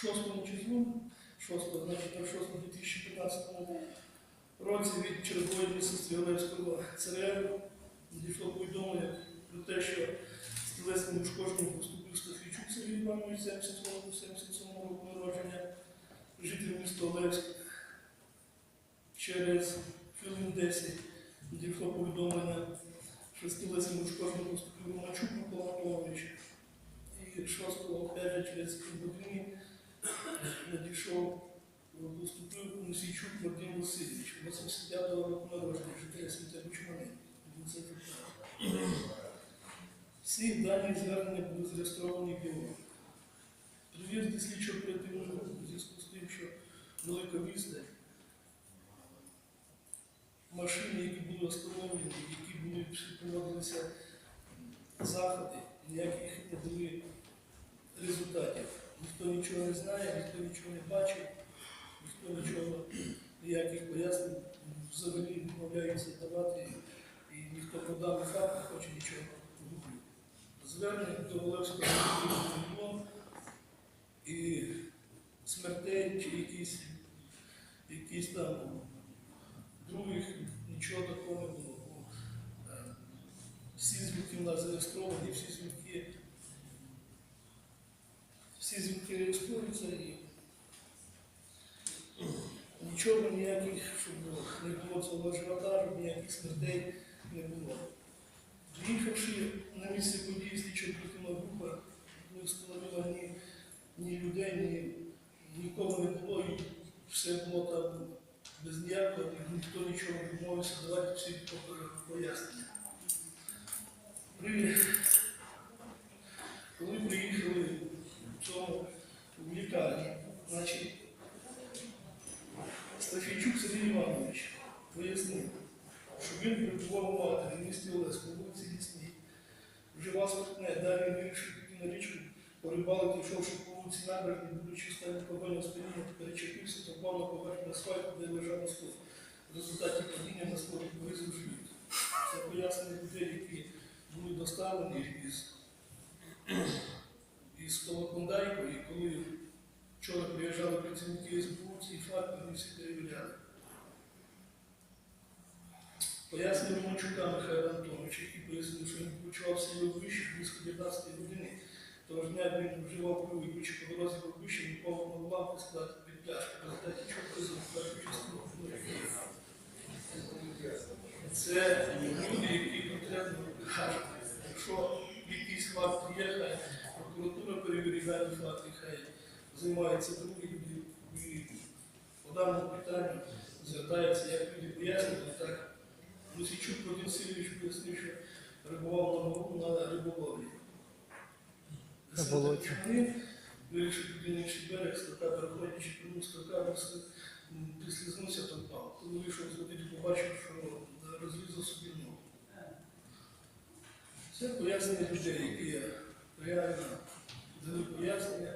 шостому числу, 6, значить, 06 2015 році від чергової місяці Олевського ЦРЛ надійшло повідомлення про те, що з тілесним ушкодженням поступив Стафійчук Сергій Іванович 77 року народження, житель міста Олевськ. Через хвилин 10 надійшло повідомлення, що з тілесним ушкодженням поступив Ромачук Микола Антонович. І 6 опять через півгодини надійшов поступив Мусійчук Вадим Васильович, 85 року народження, жителя Світа Бучмани. Всі дані звернення були зареєстровані в ЄО. Перевірки слідчо оперативного у зв'язку з тим, що велика машини, які були встановлені, які були проводилися заходи, ніяких не дали нічого не знає, ніхто нічого не бачив, ніхто нічого, ніяких пояснень взагалі відмовляється давати, і ніхто даний факт не хоче нічого робити. Звернення до Олевського не і смертей чи якісь, якісь там других нічого такого не було. Е, Всі звідки в нас зареєстровані, всі звідки всі звідки реєструються і нічого ніяких, щоб не було цього ажіотажу, ніяких смертей не було. Приїхавши на місце події слідчо оперативна група, не встановила ні, ні людей, ні, нікого не було, і все було там без ніякого, ніхто нічого не відмовився давати всі по- пояснення. При, коли приїхали в цьому в лікарні, значить, Стафійчук Сергій Іванович пояснив, що він перебував у матері в місті Олеську, вулиці Лісній. Вживав спиртне, далі вирішив піти на річку, порибалити, йшовши по вулиці набережні, будучи стані погоні спині, перечепився та впав на поверхню асфальту, де лежав на. В результаті падіння на скло вирізав живіт. Це пояснення людей, які були доставлені із, із Колокондайко, коли вчора приїжджали працівники СБУ, ці факти вони всі перевіряли. Пояснення Романчука Михайла Антоновича, який пояснив, що він почував себе вище близько 19 години. Того ж дня він вживав пиво і пічі по дорозі в вище, він повно на лампи склад під пляшки. В результаті чого призвав першу частину. Це люди, які конкретно кажуть, якщо якийсь факт є, хай прокуратура перевіряє факти, хай займаються другі люди. І по даному питанню звертаються, як люди пояснювали, так Лисичук Вадим Сильович пояснив, що перебував на болоті. Вони вирішив піти інший берег, скака, переходячи по ньому скакав, прислизнувся та впав. Коли вийшов з води, побачив, що розрізав собі ногу. Це пояснення людей, які реально дали пояснення.